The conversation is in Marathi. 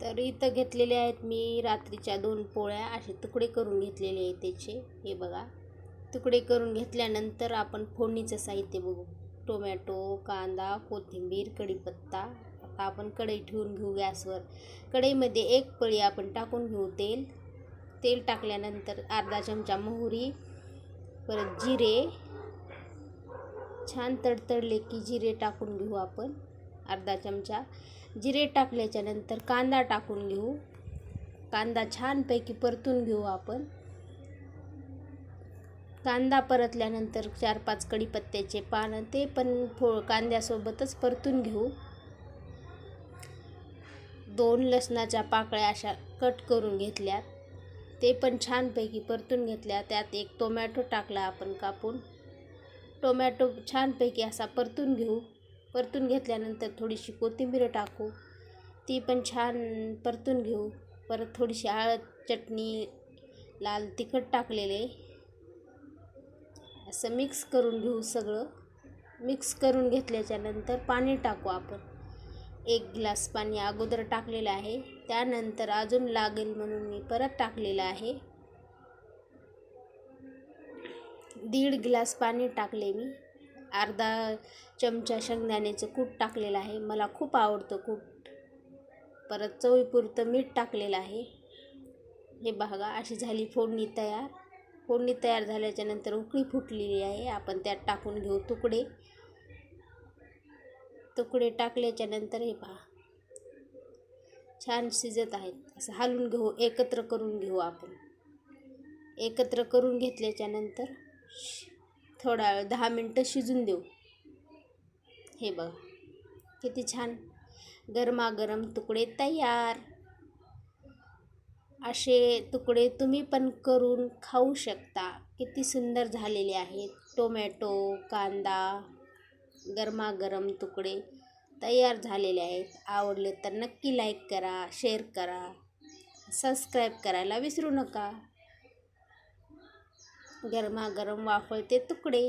तर इथं घेतलेले आहेत मी रात्रीच्या दोन पोळ्या असे तुकडे करून घेतलेले आहेत त्याचे. हे बघा तुकडे करून घेतल्यानंतर आपण फोडणीचं साहित्य बघू. टोमॅटो कांदा कोथिंबीर कढीपत्ता. आता आपण कढई ठेवून घेऊ गॅसवर. कढईमध्ये एक पळी आपण टाकून घेऊ तेल. तेल टाकल्यानंतर अर्धा चमचा मोहरी परत जिरे. छान तडतडले की जिरे टाकून घेऊ आपण. अर्धा चमचा जिरे टाकल्याच्यानंतर कांदा टाकून घेऊ. कांदा छानपैकी परतून घेऊ आपण. कांदा परतल्यानंतर चार पाच कढीपत्त्याचे पानं ते पण फो कांद्यासोबतच परतून घेऊ. दोन लसणाच्या पाकळ्या अशा कट करून घेतल्यात. ते पण छानपैकी परतून घेतल्या. त्यात एक टोमॅटो टाकला आपण कापून. टोमॅटो छानपैकी असा परतून घेऊ. परतून घेतल्यानंतर थोडीशी कोथिंबीर टाकू. ती पण छान परतून घेऊ. परत थोडीशी हळद चटणी लाल तिखट टाकलेले. असं मिक्स करून घेऊ सगळं. मिक्स करून घेतल्याच्या नंतर पाणी टाकू आपण. एक ग्लास पाणी अगोदर टाकलेलं आहे. त्यानंतर अजून लागेल म्हणून मी परत टाकलेलं आहे. दीड ग्लास पाणी टाकले मी. अर्धा चमचा शेंगदाण्याचं कूट टाकलेलं आहे. मला खूप आवडतं कूट. परत चवीपुरतं मीठ टाकलेलं आहे. हे बघा अशी झाली फोडणी तयार. फोडणी तयार झाल्याच्यानंतर उकळी फुटलेली आहे. आपण त्यात टाकून घेऊ तुकडे. तुकडे टाकल्याच्या नंतर हे पहा. छान शिजत आहेत. असं हलवून घेऊ एकत्र करून घेऊ आपण. एकत्र करून घेतल्याच्या नंतर थोडा वेळ दहा मिनटं शिजून देऊ. हे बघा किती छान. गरमागरम तुकडे तयार. असे तुकडे तुम्ही पण करून खाऊ शकता. किती सुंदर झालेले आहेत. टोमॅटो कांदा गरमागरम तुकडे तयार झालेले आहेत. आवडले तर नक्की लाईक करा शेअर करा सबस्क्राईब करायला विसरू नका. गरमागरम वाफळते तुकडे.